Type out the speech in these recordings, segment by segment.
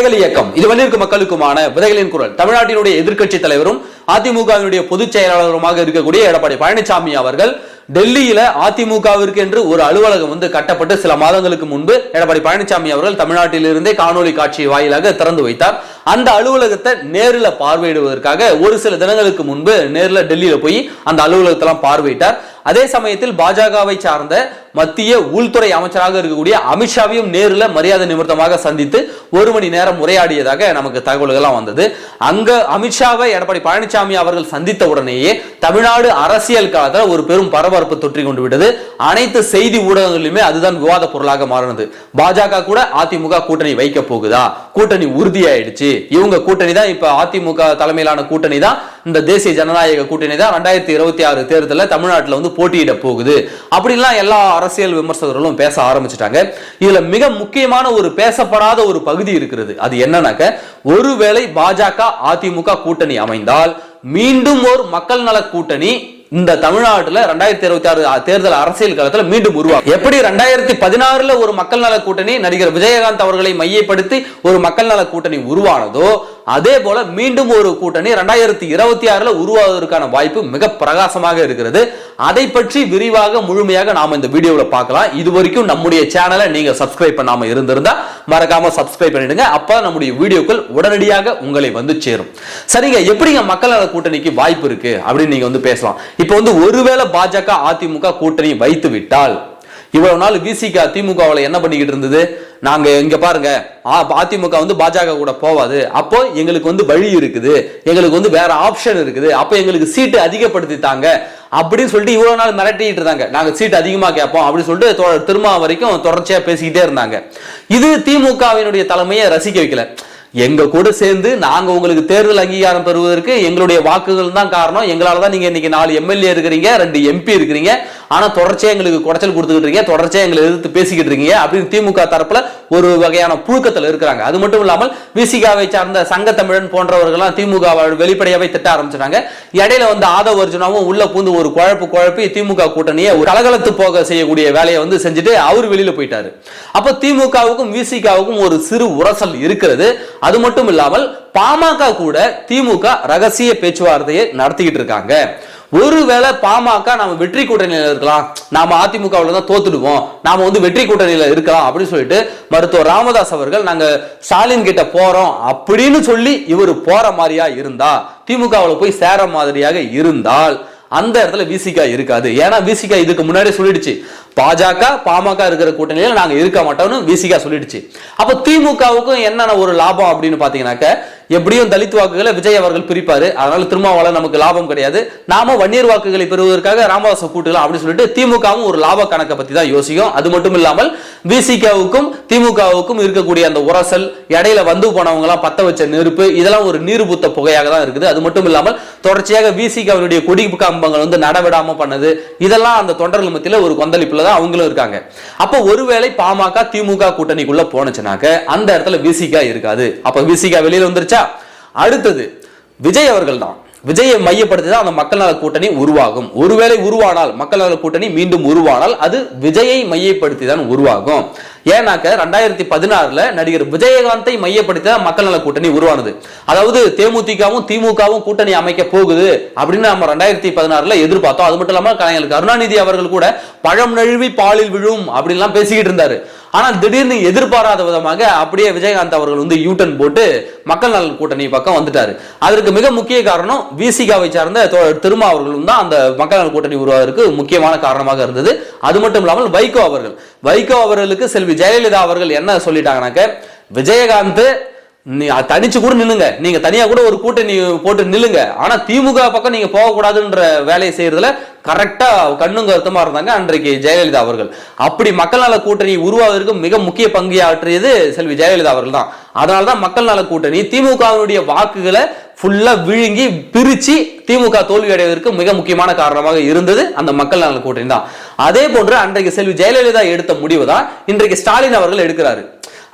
விதைகள் இயக்கம். இது வந்திருக்கு மக்களுக்குமான விதைகளின் குரல். தமிழ்நாட்டினுடைய எதிர்க்கட்சி தலைவரும் அதிமுகவினுடைய பொதுச் செயலாளருமாக இருக்கக்கூடிய எடப்பாடி பழனிசாமி அவர்கள் டெல்லியில அதிமுகவிற்கு என்று ஒரு அலுவலகம் வந்து கட்டப்பட்டு சில மாதங்களுக்கு முன்பு எடப்பாடி பழனிசாமி அவர்கள் தமிழ்நாட்டிலிருந்தே காணொலி காட்சி வாயிலாக திறந்து வைத்தார். அந்த அலுவலகத்தை நேரில் பார்வையிடுவதற்காக ஒரு சில தினங்களுக்கு முன்பு நேரில் டெல்லியில போய் அந்த அலுவலகத்தெல்லாம் பார்வையிட்டார். அதே சமயத்தில் பாஜகவை சார்ந்த மத்திய உள்துறை அமைச்சராக இருக்கக்கூடிய அமித்ஷாவையும் நேரில் மரியாதை நிமித்தமாக சந்தித்து ஒரு மணி நேரம் உரையாடியதாக நமக்கு தகவல்கள்லாம் வந்தது. அங்க அமித்ஷாவை எடப்பாடி பழனிசாமி அவர்கள் சந்தித்த உடனேயே தமிழ்நாடு அரசியல் காலத்தில் ஒரு பெரும் பரபரப்பு தொற்றி கொண்டு விட்டது. அனைத்து செய்தி ஊடகங்களிலுமே அதுதான் விவாத பொருளாக மாறினது. பாஜக கூட அதிமுக கூட்டணி வைக்க போகுதா? கூட்டணி உறுதியாயிடுச்சு. இவங்க கூட்டணி தான் இப்ப அதிமுக தலைமையிலான கூட்டணி தான். இந்த தேசிய ஜனநாயக கூட்டணி தான் ரெண்டாயிரத்தி இருபத்தி ஆறு தேர்தலில் தமிழ்நாட்டில் வந்து போட்டியிட போகுது. அப்படின்லாம் எல்லா அரசியல் விமர்சகர்களும் பேச ஆரம்பிச்சிட்டாங்க. இதுல மிக முக்கியமான ஒரு பேசப்படாத ஒரு பகுதி இருக்கிறது. அது என்னன்னாக்க ஒருவேளை பாஜக அதிமுக கூட்டணி அமைந்தால் மீண்டும் ஒரு மக்கள் நல கூட்டணி இந்த தமிழ்நாட்டுல ரெண்டாயிரத்தி இருபத்தி ஆறு தேர்தல் அரசியல் காலத்தில் மீண்டும் உருவாகும். எப்படி ரெண்டாயிரத்தி பதினாறுல ஒரு மக்கள் நல கூட்டணி நடிகர் விஜயகாந்த் அவர்களை மையப்படுத்தி ஒரு மக்கள் நல கூட்டணி உருவானதோ அதே போல மீண்டும் ஒரு கூட்டணி ரெண்டாயிரத்தி இருபத்தி ஆறுல உருவாவதற்கான வாய்ப்பு மிக பிரகாசமாக இருக்கிறது. அதை பற்றி விரிவாக முழுமையாக நாம இந்த வீடியோவில் பார்க்கலாம். இது வரைக்கும் நம்முடைய சேனலை நீங்க சப்ஸ்கிரைப் பண்ணாம இருந்திருந்தா மறக்காம சப்ஸ்கிரைப் பண்ணிடுங்க. அப்ப நம்முடைய வீடியோக்கள் உடனடியாக உங்களை வந்து சேரும். சரிங்க எப்படிங்க மக்கள் நல கூட்டணிக்கு வாய்ப்பு இருக்கு அப்படின்னு நீங்க வந்து பேசலாம். இப்போ வந்து ஒருவேளை பாஜக அதிமுக கூட்டணி வைத்து விட்டால் இவ்வளவு நாள் விசிக திமுகவில் என்ன பண்ணிக்கிட்டு இருந்தது? நாங்க இங்க பாருங்க அதிமுக வந்து பாஜக கூட போவாது. அப்போ எங்களுக்கு வந்து வழி இருக்குது. எங்களுக்கு வந்து வேற ஆப்ஷன் இருக்குது. அப்போ எங்களுக்கு சீட்டு அதிகப்படுத்தித்தாங்க. அப்படின்னு சொல்லிட்டு இவ்வளவு நாள் மிரட்டிட்டு இருந்தாங்க. நாங்க சீட் அதிகமா கேட்போம் அப்படின்னு சொல்லிட்டு திரும்ப வரைக்கும் தொடர்ச்சியா பேசிக்கிட்டே இருந்தாங்க. இது திமுகவினுடைய தலைமையை ரசிக்க வைக்கல. எங்க கூட சேர்ந்து நாங்க உங்களுக்கு தேர்தல் அங்கீகாரம் பெறுவதற்கு எங்களுடைய வாக்குகள் தான் காரணம். எங்களால தான் நீங்க இன்னைக்கு நாலு எம்எல்ஏ இருக்கிறீங்க ரெண்டு எம்பி இருக்கிறீங்க. ஆனா தொடர்ச்சியா எங்களுக்கு குடைச்சல் கொடுத்துக்கிட்டு இருக்கீங்க தொடர்ச்சியா எங்களை எதிர்த்து பேசிக்கிட்டு இருக்கீங்க அப்படின்னு திமுக தரப்புல ஒரு வகையான புழுக்கத்தில் இருக்கிறாங்க. அது மட்டும் இல்லாமல் விசிகாவை சார்ந்த சங்க தமிழன் போன்றவர்கள்லாம் திமுக வெளிப்படையாவே திட்ட ஆரம்பிச்சிட்டாங்க. இடையில வந்து ஆதவ அர்ஜுனாவும் உள்ள பூந்து ஒரு குழப்பு குழப்பி திமுக கூட்டணியை ஒரு கலகலத்து போக செய்யக்கூடிய வேலையை வந்து செஞ்சுட்டு அவர் வெளியில போயிட்டாரு. அப்ப திமுகவுக்கும் விசிகாவுக்கும் ஒரு சிறு உரசல் இருக்கிறது. அது மட்டும் இல்லாமல் பாமக கூட திமுக ரகசிய பேச்சுவார்த்தையை நடத்திக்கிட்டு இருக்காங்க. ஒருவேளை பாமக நாம வெற்றி கூட்டணியில இருக்கலாம். நாம அதிமுகவில் தான் தோத்துடுவோம். நாம வந்து வெற்றி கூட்டணியில இருக்கலாம் அப்படின்னு சொல்லிட்டு மருத்துவர் ராமதாஸ் அவர்கள் நாங்க ஸ்டாலின் கிட்ட போறோம் அப்படின்னு சொல்லி இவர் போற மாதிரியா இருந்தா திமுகவில் போய் சேர மாதிரியாக இருந்தால் அந்த இடத்துல விசிகா இருக்காது. ஏன்னா விசிகா இதுக்கு முன்னாடி சொல்லிடுச்சு. பாஜக பாமக இருக்கிற கூட்டணியில நாங்க இருக்க மாட்டோம்னு விசிகா சொல்லிடுச்சு. அப்ப திமுகவுக்கும் என்னென்ன ஒரு லாபம் அப்படின்னு பாத்தீங்கன்னாக்க எப்படியும் தலித் வாக்குகளை விஜய் அவர்கள் பிரிப்பாரு. அதனால திருமாவளம் நமக்கு லாபம் கிடையாது. நாம வன்னியர் வாக்குகளை பெறுவதற்காக ராமதாச கூட்டலாம் அப்படின்னு சொல்லிட்டு திமுகவும் ஒரு லாப கணக்கை பத்தி தான் யோசிக்கும். அது மட்டும் இல்லாமல் விசிகாவுக்கும் திமுகவுக்கும் இருக்கக்கூடிய அந்த உரசல் இடையில வந்து போனவங்க எல்லாம் பத்த வச்ச நெருப்பு இதெல்லாம் ஒரு நீர்பூத்த புகையாக தான் இருக்குது. அது மட்டும் இல்லாமல் தொடர்ச்சியாக விசிகாவினுடைய கொடி கம்பங்கள் வந்து நடவிடாம பண்ணது இதெல்லாம் அந்த தொண்டர்கள் மத்தியில ஒரு கொந்தளிப்புல தான் அவங்களும் இருக்காங்க. அப்போ ஒருவேளை பாமக திமுக கூட்டணிக்குள்ள போனச்சுனாக்க அந்த இடத்துல விசிகா இருக்காது. அப்ப விசிகா வெளியில வந்துருச்சா? அடுத்தது விஜய் அவர்கள் தான். விஜயை மையப்படுத்தி தான் அந்த மக்கள் நல கூட்டணி உருவாகும். ஒருவேளை உருவானால் மக்கள் நல கூட்டணி மீண்டும் உருவானால் அது விஜயை மையப்படுத்தி தான் உருவாகும். ஏன்னாக்க ரெண்டாயிரத்தி பதினாறுல நடிகர் விஜயகாந்தை மையப்படுத்தி தான் மக்கள் நல கூட்டணி உருவானது. அதாவது தேமுதிகவும் திமுகவும் கூட்டணி அமைக்க போகுது அப்படின்னு நம்ம ரெண்டாயிரத்தி பதினாறுல எதிர்பார்த்தோம். அது மட்டும் இல்லாம கலைஞர் கருணாநிதி அவர்கள் கூட பழம் நழுவி பாலில் விழும் அப்படின்லாம் பேசிக்கிட்டு இருந்தாரு. ஆனால் திடீர்னு எதிர்பாராத விதமாக அப்படியே விஜயகாந்த் அவர்கள் வந்து யூட்டன் போட்டு மக்கள் நலன் கூட்டணி பக்கம் வந்துட்டாரு. அதற்கு மிக முக்கிய காரணம் விசிகாவை சார்ந்த திருமா அவர்களும் தான் அந்த மக்கள் நலன் கூட்டணி உருவாவதற்கு முக்கியமான காரணமாக இருந்தது. அது மட்டும் இல்லாமல் வைகோ அவர்கள். வைகோ அவர்களுக்கு செல்வி ஜெயலலிதா அவர்கள் என்ன சொல்லிட்டாங்கனாக்க விஜயகாந்த் தனிச்சு கூட நில்லுங்க. நீங்க தனியா கூட ஒரு கூட்டணி போட்டு நில்லுங்க. ஆனா திமுக பக்கம் நீங்க போகக்கூடாதுன்ற வேலையை செய்யறதுல கரெக்டா கண்ணும் கருத்துமா இருந்தாங்க அன்றைக்கு ஜெயலலிதா அவர்கள். அப்படி மக்கள் நல கூட்டணி உருவாவதற்கு மிக முக்கிய பங்கு ஆற்றியது செல்வி ஜெயலலிதா அவர்கள் தான் அதனாலதான் மக்கள் நல கூட்டணி திமுகவினுடைய வாக்குகளை ஃபுல்லா விழுங்கி பிரிச்சு திமுக தோல்வி அடைவதற்கு மிக முக்கியமான காரணமாக இருந்தது அந்த மக்கள் நல கூட்டணி தான் அதே போன்று அன்றைக்கு செல்வி ஜெயலலிதா எடுத்த முடிவு தான் இன்றைக்கு ஸ்டாலின் அவர்கள் எடுக்கிறாரு.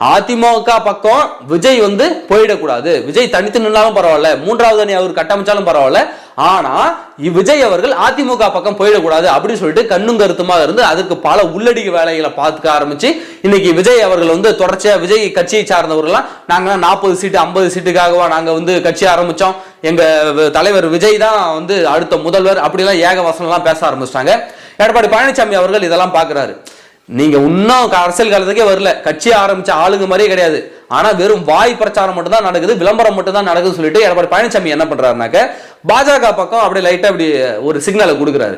அதிமுக பக்கம் விஜய் வந்து போயிடக்கூடாது. விஜய் தனித்து நின்னாலும் பரவாயில்ல. மூன்றாவது அணி அவர் கட்டமைச்சாலும் பரவாயில்ல. ஆனா விஜய் அவர்கள் அதிமுக பக்கம் போயிடக்கூடாது அப்படின்னு சொல்லிட்டு கண்ணும் கருத்துமாக இருந்து அதுக்கு பல உள்ளடிக்கு வேலைகளை பார்த்துக்க ஆரம்பிச்சு இன்னைக்கு விஜய் அவர்கள் வந்து தொடர்ச்சியா விஜய் கட்சியை சார்ந்தவர்கள்லாம் நாங்க நாற்பது சீட்டு ஐம்பது சீட்டுக்காகவா நாங்க வந்து கட்சி ஆரம்பிச்சோம். எங்க தலைவர் விஜய் தான் வந்து அடுத்த முதல்வர் அப்படிலாம் ஏக வசனம்லாம் பேச ஆரம்பிச்சிட்டாங்க. எடப்பாடி பழனிசாமி அவர்கள் இதெல்லாம் பாக்குறாரு நீங்க இன்னும் அரசியல் காலத்துக்கே வரல. கட்சி ஆரம்பிச்ச ஆளுங்க மாதிரியே கிடையாது. ஆனா வெறும் வாய் பிரச்சாரம் மட்டும் தான் நடக்குது விளம்பரம் மட்டும் தான் நடக்குதுன்னு சொல்லிட்டு எடப்பாடி பழனிசாமி என்ன பண்றாருனாக்க பாஜக பக்கம் அப்படியே லைட்டா அப்படி ஒரு சிக்னலை கொடுக்குறாரு.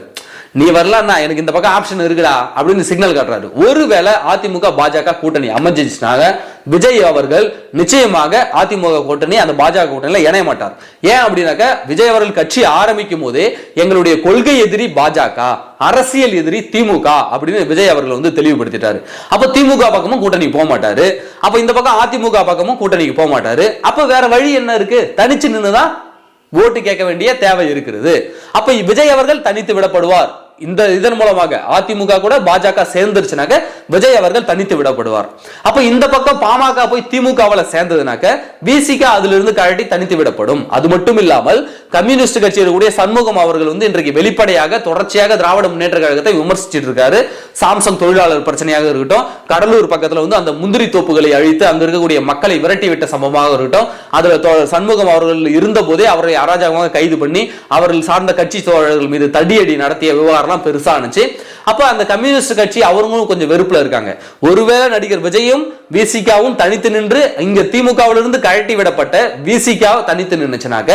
நீ வரலன்னா எனக்கு இந்த பக்கம் ஆப்ஷன் இருக்குடா அப்படின்னு சிக்னல் காட்டுறாரு. ஒருவேளை அதிமுக பாஜக கூட்டணி அமைஞ்சிச்சுனாங்க விஜய் அவர்கள் நிச்சயமாக அதிமுக கூட்டணி அந்த பாஜக கூட்டணியில் இணைய மாட்டார். ஏன் அப்படின்னாக்க விஜய் அவர்கள் கட்சி ஆரம்பிக்கும் போதே எங்களுடைய கொள்கை எதிரி பாஜக அரசியல் எதிரி திமுக அப்படின்னு விஜய் அவர்கள் வந்து தெளிவுபடுத்திட்டாரு. அப்ப திமுக பக்கமும் கூட்டணிக்கு போக மாட்டாரு. அப்ப இந்த பக்கம் அதிமுக பக்கமும் கூட்டணிக்கு போக மாட்டாரு. அப்ப வேற வழி என்ன இருக்கு? தனிச்சு நின்றுதான் ஓட்டு கேட்க வேண்டிய தேவை இருக்கிறது. அப்ப விஜய் அவர்கள் தனித்து விடப்படுவார். இந்த இதன் மூலமாக அதிமுக கூட பாஜக சேர்ந்துருச்சுனாக்க விஜய் அவர்கள் தனித்து விடப்படுவார். அப்ப இந்த பக்கம் பாமக போய் திமுகவில் சேர்ந்ததுனாக்க விசிக அதுல இருந்து கழட்டி தனித்து விடப்படும். அது மட்டும் இல்லாமல் கம்யூனிஸ்ட் கட்சியில் கூடிய சண்முகம் அவர்கள் வந்து இன்றைக்கு வெளிப்படையாக தொடர்ச்சியாக திராவிட முன்னேற்ற கழகத்தை விமர்சிச்சிட்டு இருக்காரு சாம்சங் தொழிலாளர் பிரச்சனையாக இருக்கட்டும் கடலூர் பக்கத்துல வந்து அந்த முந்திரி தோப்புகளை அழித்து அங்க இருக்கக்கூடிய மக்களை விரட்டி விட்ட சம்பவமாக இருக்கட்டும் அதுல சண்முகம் அவர்கள் இருந்த போதே அவரை அராஜகமாக கைது பண்ணி அவர்கள் சார்ந்த கட்சி தோழர்கள் மீது தடியடி நடத்திய விவகாரம்லாம் இருந்துச்சு. அப்ப அந்த கம்யூனிஸ்ட் கட்சி அவங்களும் கொஞ்சம் வெறுப்புல இருக்காங்க. ஒருவேளை நடிகர் விஜயும் விசிகாவும் தனித்து நின்று இங்க திமுகவிலிருந்து இருந்து கழட்டி விடப்பட்ட விசிகா தனித்து நின்றுச்சுனாக்க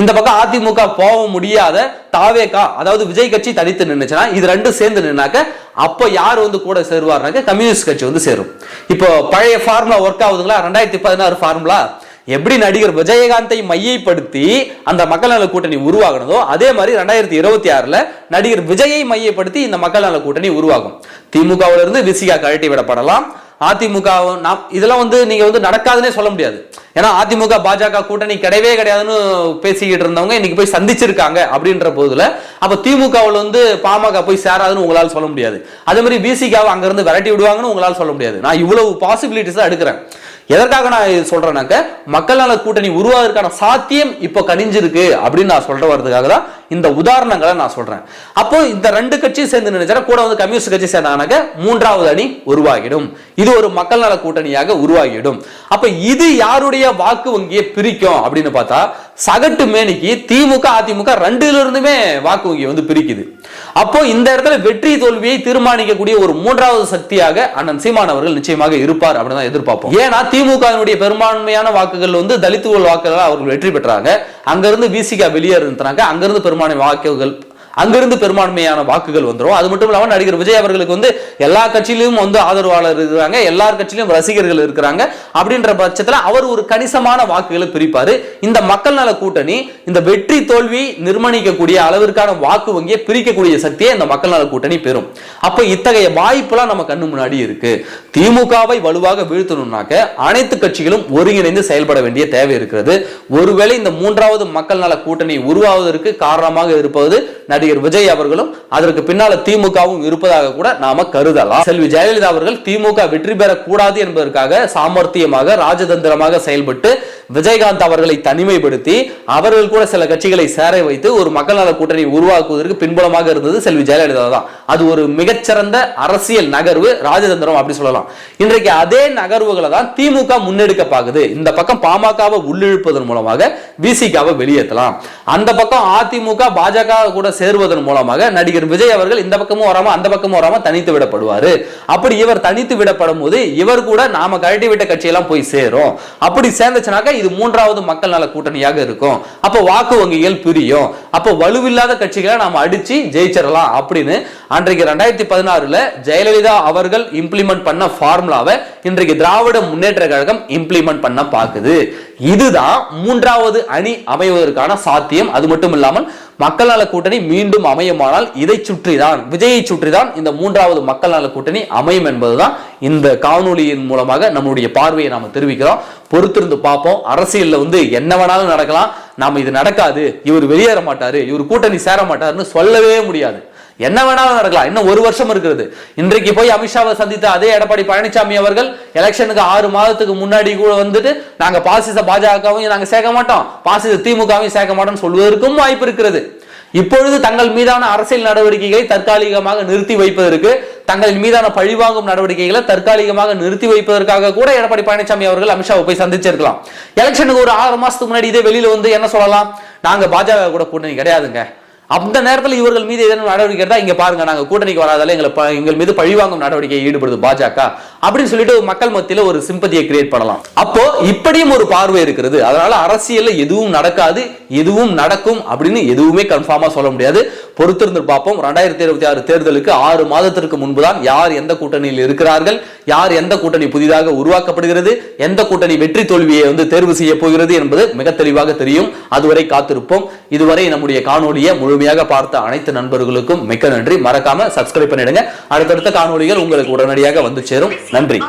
இந்த பக்கம் அதிமுக போக முடியாத தாவேகா அதாவது விஜய் கட்சி தனித்து நின்னுச்சுன்னா இது ரெண்டும் சேர்ந்து நின்னாக்க அப்ப யார் வந்து கூட சேருவார்னாக்க கம்யூனிஸ்ட் கட்சி வந்து சேரும். இப்போ பழைய ஃபார்முலா ஒர்க் ஆகுதுங்களா? ரெண்டாயிரத்தி பதினாறு ஃபார்முலா எப்படி நடிகர் விஜயகாந்தை மையப்படுத்தி அந்த மக்கள் நல கூட்டணி உருவாகினதோ அதே மாதிரி ரெண்டாயிரத்தி இருபத்தி ஆறுல நடிகர் விஜயை மையப்படுத்தி இந்த மக்கள் நல கூட்டணி உருவாகும். திமுகவுல இருந்து விசிகா கழட்டி விடப்படலாம். அதிமுக இதெல்லாம் வந்து நீங்க வந்து நடக்காதுன்னே சொல்ல முடியாது. ஏன்னா அதிமுக பாஜக கூட்டணி கிடையவே கிடையாதுன்னு பேசிக்கிட்டு இருந்தவங்க இன்னைக்கு போய் சந்திச்சிருக்காங்க அப்படின்ற போதுல அப்ப திமுகவில் வந்து பாமக போய் சேராதுன்னு உங்களால சொல்ல முடியாது. அதே மாதிரி பிசிகாவை அங்கிருந்து விரட்டி விடுவாங்கன்னு உங்களால சொல்ல முடியாது. நான் இவ்வளவு பாசிபிலிட்டிஸ் தான் எடுக்கிறேன். எதற்காக நான் இது சொல்றேன்னாக்க மக்கள் நல கூட்டணி உருவாவதற்கான சாத்தியம் இப்போ கனிஞ்சிருக்கு அப்படின்னு நான் சொல்ற வரதுக்காக தான் இந்த உதாரணங்களை நான் சொல்றேன். அப்போ இந்த ரெண்டு கட்சியும் சேர்ந்து நினைச்சா கூட வந்து கம்யூனிஸ்ட் கட்சி சேர்ந்தாங்கனாக்க மூன்றாவது அணி உருவாகிடும். இது ஒரு மக்கள் நல கூட்டணியாக உருவாகிடும். அப்ப இது யாருடைய வாக்கு வங்கியை பிரிக்கும் அப்படின்னு பார்த்தா சகட்டு மேனிக்கு திமுக அதிமுக ரெண்டுல இருந்துமே வாக்கு வங்கி வந்து பிரிக்குது. அப்போ இந்த இடத்துல வெற்றி தோல்வியை தீர்மானிக்கக்கூடிய ஒரு மூன்றாவது சக்தியாக அண்ணன் சீமான் அவர்கள் நிச்சயமாக இருப்பார் அப்படின்னு தான் எதிர்பார்ப்போம். ஏன்னா திமுகவினுடைய பெரும்பான்மையான வாக்குகள் வந்து தலித்துகள் வாக்குகள் அவர்கள் வெற்றி பெற்றாங்க. அங்கிருந்து விசிகா வெளியே இருந்தாங்க அங்கிருந்து பெரும்பான்மை வாக்குகள் அங்கிருந்து பெரும்பான்மையான வாக்குகள் வந்துரும். அது மட்டும் இல்லாம நடிகர் விஜய் அவர்களுக்கு வந்து எல்லா கட்சியிலும் வந்து ஆதரவாளர் இருக்கிறாங்க. எல்லா கட்சியிலும் ரசிகர்கள் இருக்கிறாங்க. அப்படின்ற பட்சத்துல அவர் ஒரு கணிசமான வாக்குகளை பிரிப்பாரு. இந்த மக்கள் நல கூட்டணி இந்த வெற்றி தோல்வி நிர்மணிக்கக்கூடிய அளவிற்கான வாக்கு வங்கியை பிரிக்கக்கூடிய சக்தியை இந்த மக்கள் நல கூட்டணி பெறும். அப்ப இத்தகைய வாய்ப்புலாம் நம்ம கண்ணு முன்னாடி இருக்கு. திமுகவை வலுவாக வீழ்த்தணும்னாக்க அனைத்து கட்சிகளும் ஒருங்கிணைந்து செயல்பட வேண்டிய தேவை இருக்கிறது. ஒருவேளை இந்த மூன்றாவது மக்கள் நல கூட்டணி உருவாவதற்கு காரணமாக இருப்பது நடிகர் விஜய் அவர்களும் அதற்கு பின்னால திமுகவும் இருப்பதாக கூட நாம கருதலாம். செல்வி ஜெயலலிதா அவர்கள் திமுக வெற்றி பெறக்கூடாது என்பதற்காக சாமர்த்தியமாக ராஜதந்திரமாக செயல்பட்டு விஜயகாந்த் அவர்களை தனிமைப்படுத்தி அவர்கள் கூட சில கட்சிகளை சேர வைத்து ஒரு மக்கள் நல கூட்டணி உருவாக்குவதற்கு பின்புலமாக இருந்தது செல்வி ஜெயலலிதா தான் அது ஒரு மிகச்சிறந்த அரசியல் நகர்வு ராஜதந்திரம் அப்படி சொல்லலாம். இன்றைக்கு அதே நகர்வுகளை தான் திமுக முன்னெடுக்க பாக்குது இந்த பக்கம் பாமகவை உள்ளிழுப்பதன் மூலமாக விசிகாவை வெளியேற்றலாம். அந்த பக்கம் அதிமுக பாஜக கூட சேருவதன் மூலமாக நடிகர் விஜய் அவர்கள் இந்த பக்கமும் வராம அந்த பக்கமும் வராம தனித்து விடப்படுவாரு. அப்படி இவர் தனித்து விடப்படும் போது இவர் கூட நாம கழட்டி விட்ட கட்சியெல்லாம் போய் சேரும். அப்படி சேர்ந்துச்சுனாக்க இது மூன்றாவது மக்கள் நல கூட்டணியாக இருக்கும். அப்போ வாக்கு வங்கிகள் பிரியும். அப்போ வலுவில்லாத கட்சிகளை நாம் அடிச்சு ஜெயிச்சிடலாம் அப்படின்னு அன்றைக்கு ரெண்டாயிரத்தி பதினாறுல ஜெயலலிதா அவர்கள் இம்ப்ளிமெண்ட் பண்ண ஃபார்முலாவை இன்றைக்கு திராவிட முன்னேற்ற கழகம் இம்ப்ளிமெண்ட் பண்ண பாக்குது இதுதான் மூன்றாவது அணி அமைவதற்கான சாத்தியம். அது மட்டும் இல்லாமல் மக்கள் நல கூட்டணி மீண்டும் அமையுமானால் இதை சுற்றிதான் விஜயை சுற்றிதான் இந்த மூன்றாவது மக்கள் நல கூட்டணி அமையும் என்பதுதான் இந்த காணொலியின் மூலமாக நம்முடைய பார்வையை நாம தெரிவிக்கிறோம். பொறுத்திருந்து பார்ப்போம். அரசியல்ல வந்து என்ன வேணாலும் நடக்கலாம். நாம இது நடக்காது. இவர் வெளியேற மாட்டாரு. இவர் கூட்டணி சேர மாட்டாருன்னு சொல்லவே முடியாது. என்ன வேணாலும் நடக்கலாம். இன்னும் ஒரு வருஷம் இருக்கிறது. இன்றைக்கு போய் அமித்ஷாவை சந்தித்த அதே எடப்பாடி பழனிசாமி அவர்கள் எலெக்ஷனுக்கு ஆறு மாதத்துக்கு முன்னாடி கூட வந்துட்டு நாங்க பாசிச பாஜகவையும் நாங்க சேர்க்க மாட்டோம். பாசிச திமுகவையும் சேர்க்க மாட்டோம்னு சொல்வதற்கும் வாய்ப்பு இருக்கிறது. இப்பொழுது தங்கள் மீதான அரசியல் நடவடிக்கைகளை தற்காலிகமாக நிறுத்தி வைப்பதற்கு தங்களின் மீதான பழிவாங்கும் நடவடிக்கைகளை தற்காலிகமாக நிறுத்தி வைப்பதற்காக கூட எடப்பாடி பழனிசாமி அவர்கள் அமித்ஷாவை போய் சந்திச்சிருக்கலாம். எலெக்ஷனுக்கு ஒரு ஆறு மாசத்துக்கு முன்னாடி இதே வெளியில வந்து என்ன சொல்லலாம்? நாங்க பாஜக கூட கூட்டணி கிடையாதுங்க. அந்த நேரத்தில் இவர்கள் மீது ஏதேனும் நடவடிக்கை இருந்தா இங்க பாருங்க நாங்க கூட்டணிக்கு வராதால எங்களை எங்கள் மீது பழிவாங்கும் நடவடிக்கை ஈடுபடுது பாஜக. அப்படின்னு சொல்லிட்டு மக்கள் மத்தியில ஒரு சிம்பதியை கிரியேட் பண்ணலாம். அப்போ இப்படியும் ஒரு பார்வை இருக்கிறது. அதனால அரசியல்ல எதுவும் நடக்காது எதுவும் நடக்கும் அப்படின்னு எதுவுமே கன்ஃபார்மா சொல்ல முடியாது. பொறுத்திருந்து பார்ப்போம். ரெண்டாயிரத்தி இருபத்தி ஆறு தேர்தலுக்கு ஆறு மாதத்திற்கு முன்புதான் யார் எந்த கூட்டணியில் இருக்கிறார்கள் யார் எந்த கூட்டணி புதிதாக உருவாக்கப்படுகிறது எந்த கூட்டணி வெற்றி தோல்வியை வந்து தேர்வு செய்ய போகிறது என்பது மிக தெளிவாக தெரியும். அதுவரை காத்திருப்போம். இதுவரை நம்முடைய காணொலியை முழுமையாக பார்த்த அனைத்து நண்பர்களுக்கும் மிக்க நன்றி. மறக்காம சப்ஸ்கிரைப் பண்ணிடுங்க. அடுத்தடுத்த காணொலிகள் உங்களுக்கு உடனடியாக வந்து சேரும். நன்றி.